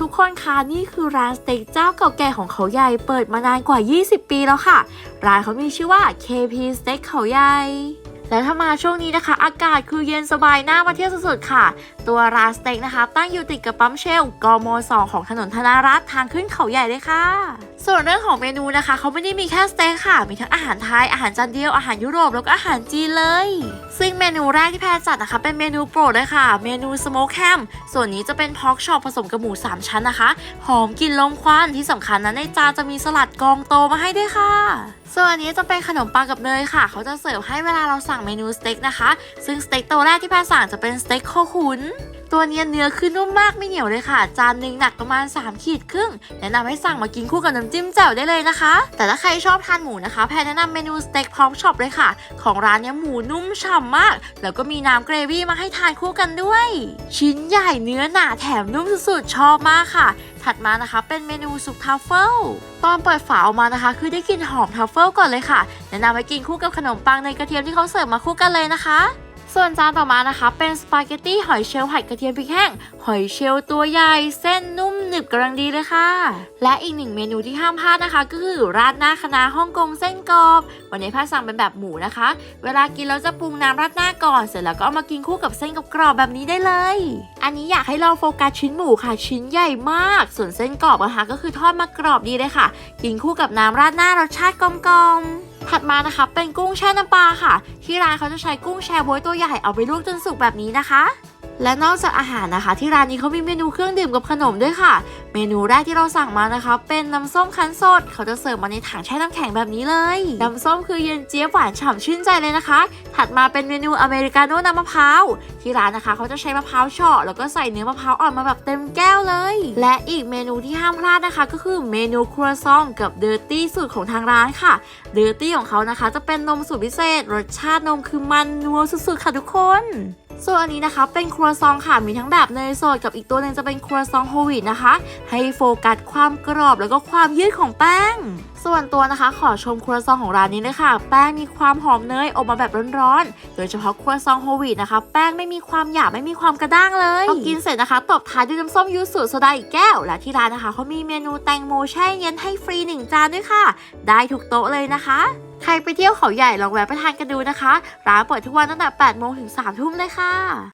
ทุกคนคะนี่คือร้านสเต็กเจ้าเก่าแก่ของเขาใหญ่เปิดมานานกว่า 20 ปีแล้วค่ะ ร้านเขามีชื่อว่า KP Steak เขาใหญ่ และถ้ามาช่วงนี้นะคะ อากาศคือเย็นสบายน่ามาเที่ยวสุดๆค่ะ ตัวร้านสเต็กนะคะ ตั้งอยู่ติดกับปั๊มเชลกม2ของถนนธนารัตทางขึ้นเขาใหญ่เลยค่ะ ส่วนเรื่องของเมนูนะคะ เขาไม่ได้มีแค่สเต็กค่ะ มีทั้งอาหารไทยอาหารจานเดียวอาหารยุโรปแล้วก็อาหารจีนเลย ซึ่งเมนูแรกที่แพรจัดนะคะ เป็นเมนูโปรดเลยค่ะ เมนูสโมกแฮมส่วนนี้จะเป็นพอกช็อปผสมกับหมู3ชั้นนะคะหอมกลิ่นลมควันที่สำคัญนะในจานจะมีสลัดกองโตมาให้ด้วยค่ะ ส่วนอันนี้จะเป็นขนมปังกับเนยค่ะ เขาจะเสิร์ฟให้เวลาเราสั่งเมนูสเต็กนะคะ ซึ่งสเต็กตัวแรกที่แพรสั่งจะเป็นสเต็กโคขุน ตัวเนี้ยเนื้อคือนุ่มมากไม่เหนียวเลยค่ะ จานหนึ่งหนักประมาณ3ขีดครึ่งแนะนำให้สั่งมากินคู่กับน้ำจิ้มแจ่วได้เลยนะคะ แต่ถ้าใครชอบทานหมูนะคะแพรแนะนำเมนูสเต็กพร้อมช็อปเลยค่ะ ของร้านเนี้ยหมูนุ่มฉ่ำมาก แล้วก็มีน้ำเกรวี่มาให้ทานคู่กันด้วย ชิ้นใหญ่เนื้อหนาแถมนุ่มสุดๆชอบมากค่ะ ถัดมานะคะเป็นเมนูซุปทัฟเฟิลตอนเปิดฝาออกมานะคะ คือได้กลิ่นหอมทัฟเฟิลก่อนเลยค่ะ แนะนำให้กินคู่กับขนมปังในกระเทียมที่เขาเสิร์ฟมาคู่กันเลยนะคะ ส่วนจานต่อมานะคะ เป็นสปาเกตตี้หอยเชลล์ผัดกระเทียมพริกแห้ง หอยเชลล์ตัวใหญ่เส้นนุ่มหนึบกำลังดีเลยค่ะ และอีกหนึ่งเมนูที่ห้ามพลาดนะคะ ก็คือราดหน้าคณะฮ่องกงเส้นกรอบ วันนี้พ่อสั่งเป็นแบบหมูนะคะ เวลากินแล้วจะปรุงน้ำราดหน้าก่อน เสร็จแล้วก็เอามากินคู่กับเส้นกรอบแบบนี้ได้เลย อันนี้อยากให้ลองโฟกัสชิ้นหมูค่ะ ชิ้นใหญ่มาก ส่วนเส้นกรอบนะคะก็คือทอดมากรอบดีเลยค่ะ กินคู่กับน้ำราดหน้ารสชาติกลมๆ ถัดมานะคะเป็นกุ้งแช่น้ำปลาค่ะ ที่ร้านเขาจะใช้กุ้งแช่บ๊วยตัวใหญ่เอาไปลวกจนสุกแบบนี้นะคะ และนอกจากอาหารนะคะ ที่ร้านนี้เขามีเมนูเครื่องดื่มกับขนมด้วยค่ะ เมนูแรกที่เราสั่งมานะคะ เป็นน้ำส้มคั้นสด เขาจะเสิร์ฟมาในถังแช่น้ำแข็งแบบนี้เลย น้ำส้มคือเย็นเจี๊ยบหวานฉ่ำชื่นใจเลยนะคะ ถัดมาเป็นเมนูอเมริกาโน่น้ำมะพร้าว ที่ร้านนะคะเขาจะใช้มะพร้าวเฉาะแล้วก็ใส่เนื้อมะพร้าวอ่อนมาแบบเต็มแก้วเลย และอีกเมนูที่ห้ามพลาดนะคะ ก็คือเมนูครัวซองกับเดอร์ตี้สูตรของทางร้านค่ะ เดอร์ตี้ของเขานะคะ จะเป็นนมสูตรพิเศษ รสชาตินมคือมันนัวสุดๆค่ะทุกคน ส่วนอันนี้นะคะเป็นครัวซองค่ะมีทั้งแบบเนยสดกับอีกตัวหนึ่งจะเป็นครัวซองโฮลวีตนะคะ ให้โฟกัสความกรอบแล้วก็ความยืดของแป้งส่วนตัวนะคะขอชมครัวซองของร้านนี้เลยค่ะ แป้งมีความหอมเนยออกมาแบบร้อนๆ โดยเฉพาะครัวซองโฮวีตนะคะ แป้งไม่มีความหยาบไม่มีความกระด้างเลยพอกินเสร็จนะคะตบท้ายด้วยน้ำส้มยูสุโซดาอีกแก้ว และที่ร้านนะคะเขามีเมนูแตงโมแช่เย็นให้ฟรีหนึ่งจานด้วยค่ะ ได้ทุกโต๊ะเลยนะคะใครไปเที่ยวเขาใหญ่ลองแวะไปทานกันดูนะคะ ร้านเปิดทุกวันตั้งแต่ 8 โมงถึง 3 ทุ่มเลยค่ะ